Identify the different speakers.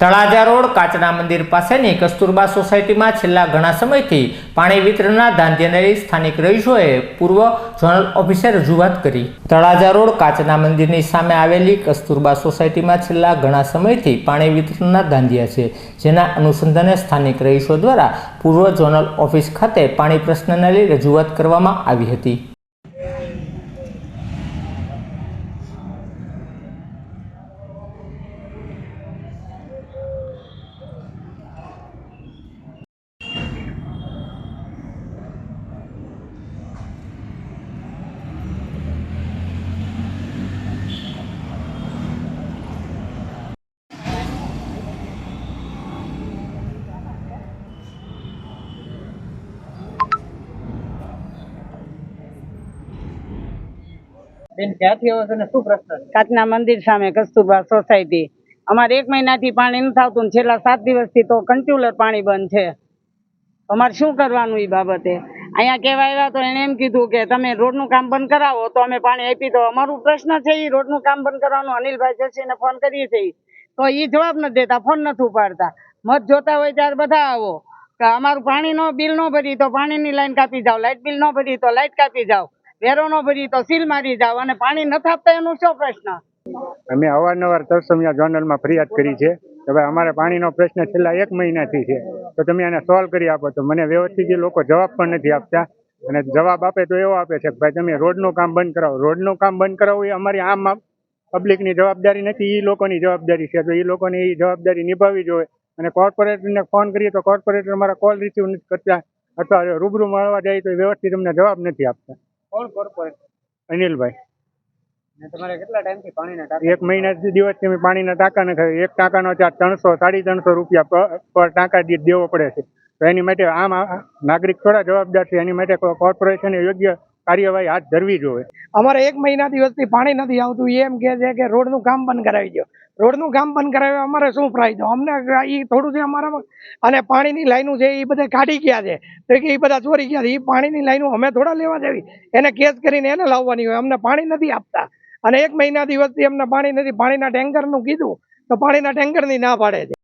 Speaker 1: Talaja road કાચના મંદિર પાસેની કસ્તુરબા સોસાયટીમાં છેલ્લા ઘણા સમયથી પાણી વિતરણના ધાંધ્યને લઈ સ્થાનિક રહીશોએ પૂર્વ ઝોનલ ઓફિસે રજૂઆત કરી. તળાજા રોડ કાચના મંદિરની સામે આવેલી કસ્તુરબા સોસાયટીમાં છેલ્લા ઘણા સમયથી પાણી વિતરણના ધાંધ્યા છે, જેના અનુસંધાને સ્થાનિક રહીશો દ્વારા પૂર્વ ઝોનલ ઓફિસ ખાતે પાણી પ્રશ્નને રજૂઆત કરવામાં આવી હતી.
Speaker 2: બેન
Speaker 3: કાચના મંદિર સામે કસ્તુરબા સોસાયટી. અમારે એક મહિનાથી પાણી નથી આવતું છેલ્લા સાત દિવસથી તો કન્ટ્યુલર પાણી બંધ છે. અમારે શું કરવાનું એ બાબતે? અહીંયા કહેવા આવ્યા તો એણે એમ કીધું કે તમે રોડનું કામ બંધ કરાવો તો અમે પાણી આપી તો અમારું પ્રશ્ન છે એ રોડનું કામ બંધ કરવાનું. અનિલભાઈ જોશીને ફોન કરીએ છીએ તો એ જવાબ નથી દેતા, ફોન નથી ઉપાડતા. મત જોતા હોય ત્યારે બધા આવો. કે અમારું પાણીનો બિલ ન ભરી તો પાણીની લાઈન કાપી જાઓ લાઇટ બિલ ન ભરી તો લાઇટ કાપી જાઓ. વેરો ભરી તો સીલ મારી જાવ અને પાણી નથી આપતા એનો શું પ્રશ્ન?
Speaker 4: અમે અવારનવાર તરસમિયા જોનલમાં ફરિયાદ કરી છે કે ભાઈ, અમારે પાણીનો પ્રશ્ન છેલ્લા એક મહિનાથી છે. તો તમે આને સોલ્વ કરી આપો તો મને વ્યવસ્થિત લોકો જવાબ પણ નથી આપતા. અને જવાબ આપે તો એવો આપે છે કે ભાઈ, તમે રોડનું કામ બંધ કરાવો. રોડનું કામ બંધ કરાવવું એ અમારી આમ પબ્લિકની જવાબદારી નથી એ લોકોની જવાબદારી છે. તો એ લોકોને એ જવાબદારી નિભાવવી જોઈએ અને કોર્પોરેટરને ફોન કરીએ તો કોર્પોરેટર અમારા કોલ રિસીવ નથી કરતા. અથવા રૂબરૂ મળવા જાય તો વ્યવસ્થિત અમને જવાબ નથી આપતા.
Speaker 2: કોણ
Speaker 4: અનિલભાઈ.
Speaker 2: તમારે કેટલા ટાઈમથી પાણીના ટાંકા
Speaker 4: એક મહિના દિવસથી અમે પાણીના ટાંકા નખાય એક ટાંકાનો ચાર્જ ત્રણસો સાડી ત્રણસો રૂપિયા પર ટાંકા દીઠ દેવો પડે છે. તો એની માટે આમ આ નાગરિક થોડા જવાબદાર છે. એની માટે કોર્પોરેશન કોર્પોરેશને યોગ્ય કાર્યવાહી હાથ ધરવી જોઈએ.
Speaker 5: અમારે એક મહિના દિવસથી પાણી નથી આવતું. એમ કે છે કે રોડનું કામ બંધ કરાવી દો રોડનું કામ બંધ કરાવે અમારે શું ફાયદો અમને એ થોડું છે અમારામાં. અને પાણીની લાઈનો છે એ બધા કાઢી ગયા છે. તો કે એ બધા ચોરી ગયા છે. એ પાણીની લાઈનો અમે થોડા લેવા દેવી એને કેસ કરીને એને લાવવાની હોય. અમને પાણી નથી આપતા. અને એક મહિના દિવસથી અમને પાણી નથી. પાણીના ટેન્કરનું કીધું તો પાણીના ટેન્કરની ના પાડે છે.